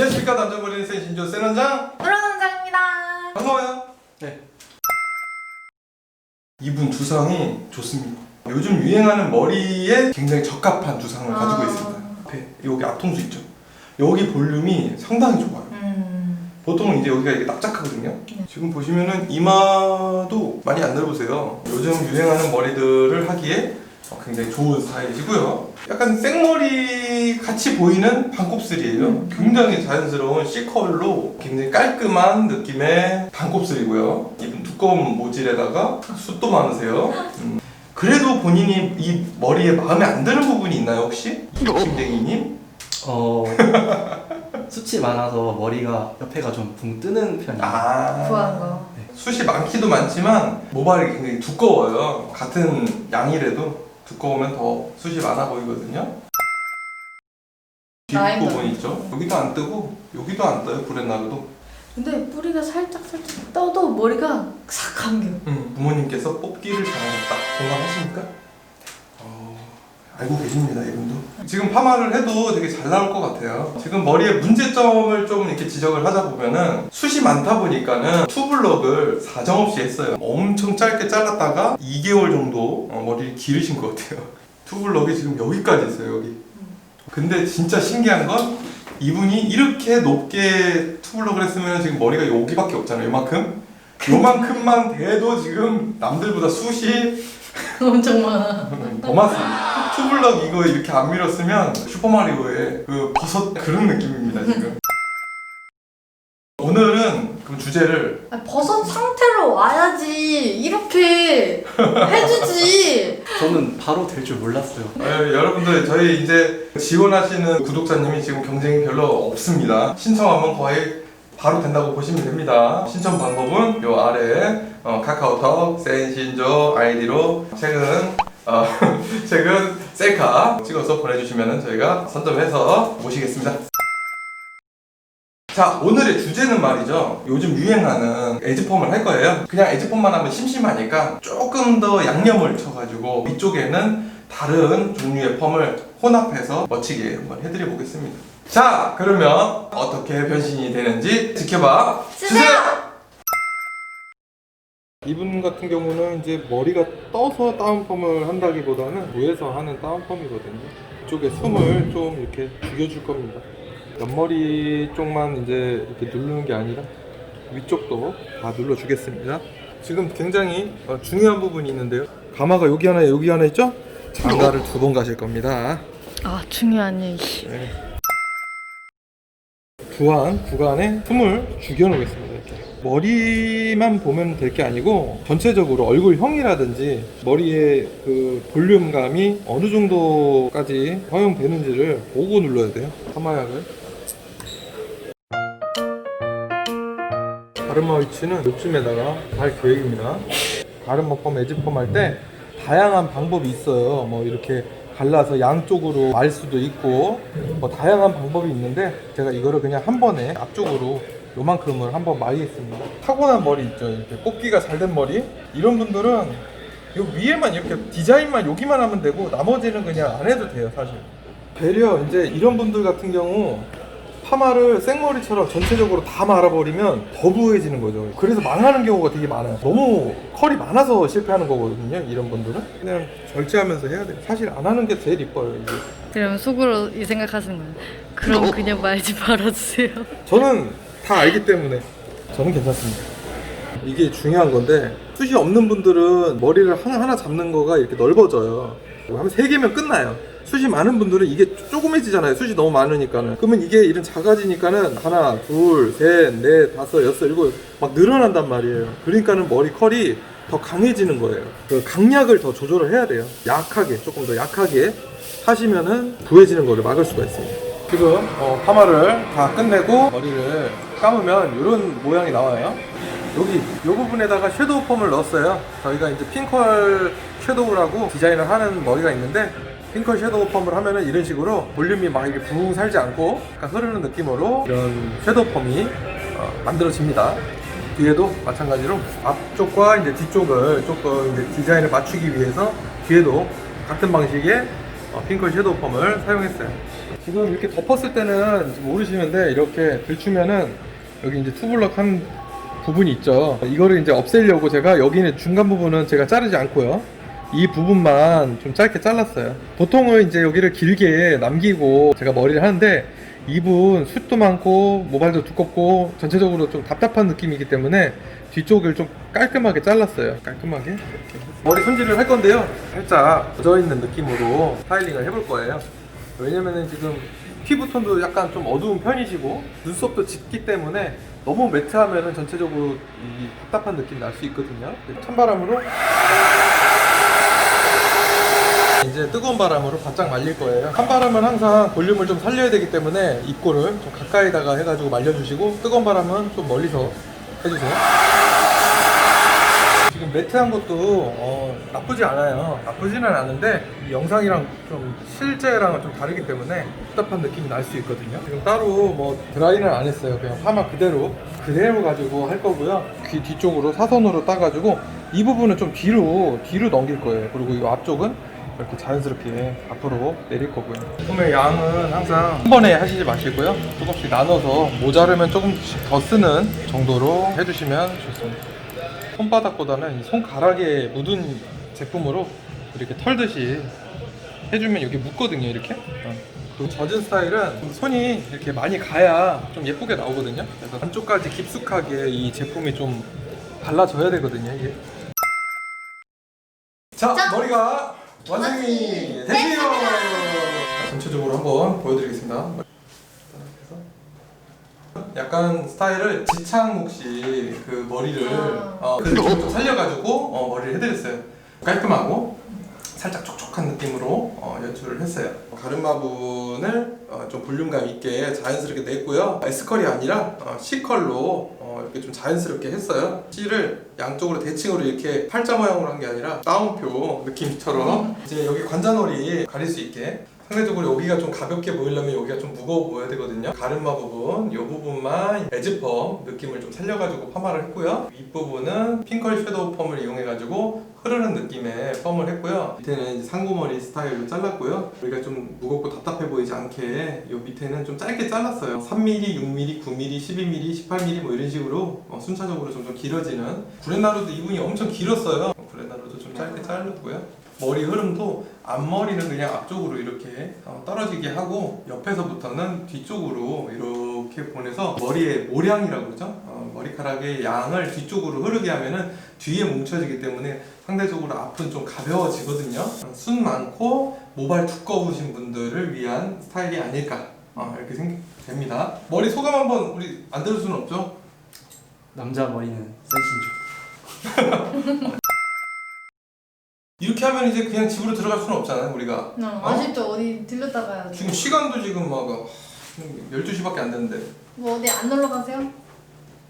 안녕하십니까 남자버리는 센 신조 센 원장 노랑원장입니다. 반가워요 네 이분 두상이 좋습니다 요즘 유행하는 머리에 굉장히 적합한 두상을 가지고 아. 있습니다 앞에 여기 앞통수 있죠 여기 볼륨이 상당히 좋아요 음. 보통 이제 여기가 이게 납작하거든요. 네. 지금 보시면은 이마도 많이 안 넓으세요. 요즘 유행하는 머리들을 하기에 어, 굉장히 좋은 스타일이시고요. 약간 생머리 같이 보이는 반곱슬이에요. 음. 굉장히 자연스러운 C컬로 굉장히 깔끔한 느낌의 반곱슬이고요. 이분 두꺼운 모질에다가 숱도 많으세요. 음. 그래도 본인이 이 머리에 마음에 안 드는 부분이 있나요 혹시? 심댕이님? 어 숱이 많아서 머리가 옆에가 좀 붕 뜨는 편이에요. 아 좋아하는 거. 숱이 많기도 많지만 모발이 굉장히 두꺼워요. 같은 양이라도 두꺼우면 더 숱이 많아 보이거든요. 뒷부분 있죠? 여기도 안 뜨고 여기도 안 떠요. 나르도. 근데 뿌리가 살짝 살짝 떠도 머리가 싹 감겨. 음, 부모님께서 뽑기를 잘하셨다. 공감하십니까? 어, 알고 계십니다, 이분도. 지금 파마를 해도 되게 잘 나올 것 같아요. 지금 머리에 문제점을 좀 이렇게 지적을 하자 보면은 숱이 많다 보니까는 투블럭을 사정없이 했어요. 엄청 짧게 잘랐다가 2개월 정도 어, 머리를 기르신 것 같아요. 투블럭이 지금 여기까지 있어요, 여기. 근데 진짜 신기한 건 이분이 이렇게 높게 투블럭을 했으면 지금 머리가 여기밖에 없잖아요, 요만큼. 요만큼만 돼도 지금 남들보다 숱이 엄청 많아. 더 많습니다. 투블럭 이거 이렇게 안 밀었으면 슈퍼마리오의 그 버섯 그런 느낌입니다 지금. 오늘은 그럼 주제를 아, 버섯 상태로 와야지 이렇게 해주지. 저는 바로 될 줄 몰랐어요. 어, 여러분들 저희 이제 지원하시는 구독자님이 지금 경쟁이 별로 없습니다. 신청하면 거의 바로 된다고 보시면 됩니다. 신청 방법은 요 아래 어, 카카오톡 센신조 아이디로 최근 어, 최근 셀카 찍어서 보내주시면 저희가 선점해서 모시겠습니다. 자 오늘의 주제는 말이죠 요즘 유행하는 에지펌을 할 거예요 그냥 에지펌만 하면 심심하니까 조금 더 양념을 쳐가지고 위쪽에는 다른 종류의 펌을 혼합해서 멋지게 한번 해드려 보겠습니다 자 그러면 어떻게 변신이 되는지 지켜봐 주세요. 이분 같은 경우는 이제 머리가 떠서 다운펌을 한다기보다는 부에서 하는 다운펌이거든요. 이쪽에 숨을 좀 이렇게 죽여줄 겁니다. 옆머리 쪽만 이제 이렇게 누르는 게 아니라 위쪽도 다 눌러주겠습니다. 지금 굉장히 어, 중요한 부분이 있는데요. 가마가 여기 하나 여기 하나 있죠? 장가를 두 번 가실 겁니다. 아 중요한 얘기. 네. 구안 구간에 숨을 죽여놓겠습니다. 머리만 보면 될 게 아니고 전체적으로 얼굴형이라든지 머리의 그 볼륨감이 어느 정도까지 허용되는지를 보고 눌러야 돼요. 파마약을. 가르마 위치는 요쯤에다가 할 계획입니다. 가르마 펌, 에지 펌 할 때 다양한 방법이 있어요. 뭐 이렇게 갈라서 양쪽으로 말 수도 있고 뭐 다양한 방법이 있는데 제가 이거를 그냥 한 번에 앞쪽으로 요만큼을 한번 말리겠습니다. 타고난 머리 있죠. 이렇게 뽑기가 잘 된 머리 이런 분들은 요 위에만 이렇게 디자인만 여기만 하면 되고 나머지는 그냥 안 해도 돼요, 사실. 되려 이제 이런 분들 같은 경우 파마를 생머리처럼 전체적으로 다 말아버리면 더 부해지는 거죠. 그래서 망하는 경우가 되게 많아요. 너무 컬이 많아서 실패하는 거거든요. 이런 분들은 그냥 절제하면서 해야 돼요. 사실 안 하는 게 제일 이뻐요. 이게. 그럼 속으로 이 생각하시는 거예요. 그럼 그냥 말지 말아주세요. 저는 다 알기 때문에 저는 괜찮습니다. 이게 중요한 건데 숱이 없는 분들은 머리를 하나하나 잡는 거가 이렇게 넓어져요. 한 세 개면 끝나요. 숱이 많은 분들은 이게 조그매지잖아요. 숱이 너무 많으니까는. 그러면 이게 이런 작아지니까는 하나, 둘, 셋, 넷, 다섯, 여섯, 일곱 막 늘어난단 말이에요. 그러니까는 머리 컬이 더 강해지는 거예요. 그 강약을 더 조절을 해야 돼요. 약하게, 조금 더 약하게 하시면은 부해지는 거를 막을 수가 있습니다. 지금 어, 파마를 다 끝내고 머리를 감으면 이런 모양이 나와요. 여기 이 부분에다가 섀도우 펌을 넣었어요. 저희가 이제 핑컬 섀도우라고 디자인을 하는 머리가 있는데 핑컬 섀도우 펌을 하면은 이런 식으로 볼륨이 막 이렇게 붕 살지 않고 약간 흐르는 느낌으로 이런 섀도우 펌이 어, 만들어집니다. 뒤에도 마찬가지로 앞쪽과 이제 뒤쪽을 조금 이제 디자인을 맞추기 위해서 뒤에도 같은 방식의 어, 핑컬 섀도우 펌을 사용했어요. 지금 이렇게 덮었을 때는 모르시는데 이렇게 들추면은 여기 이제 투블럭 한 부분이 있죠. 이거를 이제 없애려고 제가 여기는 중간 부분은 제가 자르지 않고요. 이 부분만 좀 짧게 잘랐어요. 보통은 이제 여기를 길게 남기고 제가 머리를 하는데 이분 숱도 많고 모발도 두껍고 전체적으로 좀 답답한 느낌이기 때문에 뒤쪽을 좀 깔끔하게 잘랐어요. 깔끔하게. 머리 손질을 할 건데요. 살짝 젖어 있는 느낌으로 스타일링을 해볼 거예요. 왜냐면은 지금 피부 톤도 약간 좀 어두운 편이시고 눈썹도 짙기 때문에 너무 매트하면은 전체적으로 이 답답한 느낌 날 수 있거든요. 찬바람으로 이제 뜨거운 바람으로 바짝 말릴 거예요. 한바람은 항상 볼륨을 좀 살려야 되기 때문에 입꼬를 좀 가까이다가 해가지고 말려주시고 뜨거운 바람은 좀 멀리서 해주세요. 매트한 것도 어, 나쁘지 않아요. 나쁘지는 않은데 이 영상이랑 좀 실제랑은 좀 다르기 때문에 답답한 느낌이 날 수 있거든요. 지금 따로 뭐 드라이는 안 했어요. 그냥 파마 그대로 그대로 가지고 할 거고요. 귀 뒤쪽으로 사선으로 따가지고 이 부분은 좀 뒤로 뒤로 넘길 거예요. 그리고 이 앞쪽은 이렇게 자연스럽게 앞으로 내릴 거고요. 소금의 양은 항상 한 번에 하시지 마시고요. 조금씩 나눠서 모자르면 조금씩 더 쓰는 정도로 해주시면 좋습니다. 손바닥보다는 이 손가락에 묻은 제품으로 이렇게 털듯이 해주면 여기 묻거든요 이렇게? 어. 그 젖은 스타일은 손이 이렇게 많이 가야 좀 예쁘게 나오거든요. 그래서 안쪽까지 깊숙하게 이 제품이 좀 발라져야 되거든요 이게. 자 머리가 완성이 됐네요. 전체적으로 한번 보여드리겠습니다 약간 스타일을 지창욱 씨 그 머리를 아. 어, 그 느낌을 좀 살려가지고 어, 머리를 해드렸어요. 깔끔하고 살짝 촉촉한 느낌으로 어, 연출을 했어요. 가르마 부분을 어, 좀 볼륨감 있게 자연스럽게 냈고요. S컬이 아니라 어, C컬로 어, 이렇게 좀 자연스럽게 했어요. C를 양쪽으로 대칭으로 이렇게 팔자 모양으로 한 게 아니라 따옴표 느낌처럼 이제 여기 관자놀이 가릴 수 있게 상대적으로 여기가 좀 가볍게 보이려면 여기가 좀 무거워 보여야 되거든요. 가르마 부분, 이 부분만 에즈펌 느낌을 좀 살려가지고 파마를 했고요. 윗부분은 핑컬 섀도우 펌을 이용해가지고 흐르는 느낌의 펌을 했고요. 밑에는 상고머리 스타일로 잘랐고요. 여기가 좀 무겁고 답답해 보이지 않게 이 밑에는 좀 짧게 잘랐어요. 3mm, 6mm, 9mm, 12mm, 18mm 뭐 이런 식으로 어, 순차적으로 점점 길어지는 구레나루도 이분이 엄청 길었어요. 구레나루도 좀 짧게 자르고요. 머리 흐름도 앞머리는 그냥 앞쪽으로 이렇게 어, 떨어지게 하고 옆에서부터는 뒤쪽으로 이렇게 보내서 머리의 모량이라고 그러죠. 어, 머리카락의 양을 뒤쪽으로 흐르게 하면은 뒤에 뭉쳐지기 때문에 상대적으로 앞은 좀 가벼워지거든요. 어, 순 많고 모발 두꺼우신 분들을 위한 스타일이 아닐까 어, 이렇게 생각됩니다. 머리 소감 한번 우리 안 들을 수는 없죠. 남자 머리는 센신조. 이렇게 하면 이제 그냥 집으로 들어갈 수는 없잖아요, 우리가. 어, 아쉽죠 어디 들렸다 가야 지금 돼. 시간도 지금 막 어, 12시밖에 안 됐는데. 뭐 어디 안 놀러 가세요?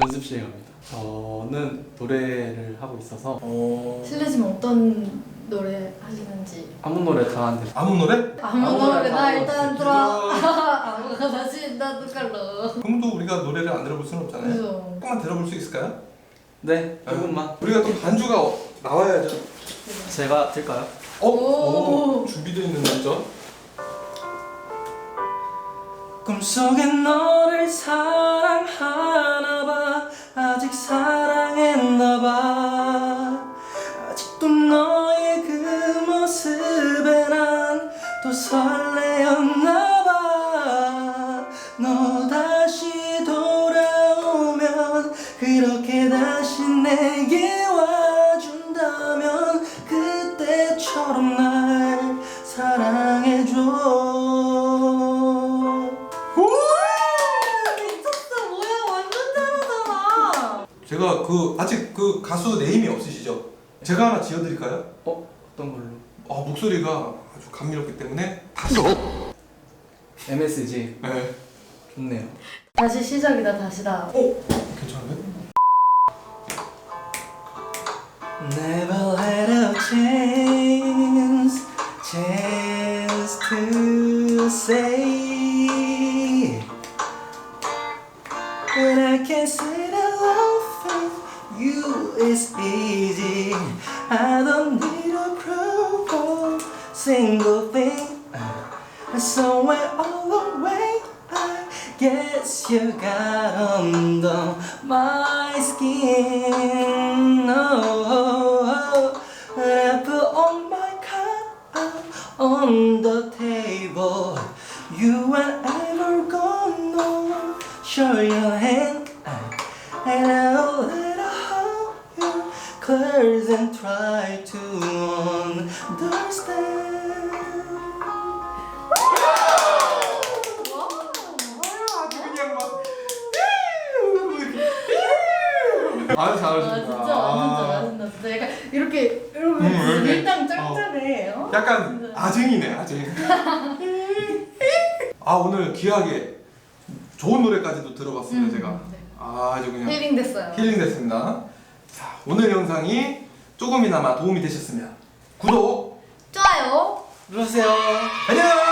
연습실에 갑니다. 저는 노래를 하고 있어서 어... 실례지만 어떤 노래 하시는지 아무 노래 다 하는데 아무 노래? 아무 아무 노래 노래나 다 일단 들어. 아무거나 다시 나도 갈러 그럼도 우리가 노래를 안 들어볼 수는 없잖아요. 그죠 조금만 들어볼 수 있을까요? 네 조금만 우리가 또 반주가 어- 나와야죠. 제가 될까요? 어? 오. 오, 준비되어 있는 반주. 꿈속에 너를 사랑하나 봐. 아직 사랑했나 봐. 아직도 너의 그 모습에 난 또 설레었나 봐. 너 다시 돌아오면 그렇게 다시 내게 그 가수 네임이 없으시죠? 제가 하나 지어드릴까요? 어? 어떤 걸로? 아 목소리가 아주 감미롭기 때문에 다시. MSG 네. 좋네요 다시 시작이다 다시다 어? 괜찮은데? Never had a chance, chance to say When I can say you is easy I don't need a of single thing Somewhere all Yes, you got under my skin. Oh, I put on my cup on the table. You ain't ever gonna show your hand. And close and try to understand. 아주. 아주 아 잘하신다. 진짜 완전 잘하신다 진짜 약간 이렇게 이러면 음, 이렇게. 일당 짱짱해 어? 약간 진짜. 아쟁이네 아쟁. 아 오늘 귀하게 좋은 노래까지도 들어봤습니다 음, 제가. 네. 아주 그냥 힐링 됐어요 힐링 됐습니다. 자 오늘 영상이 조금이나마 도움이 되셨으면 구독 좋아요 눌러주세요. 안녕.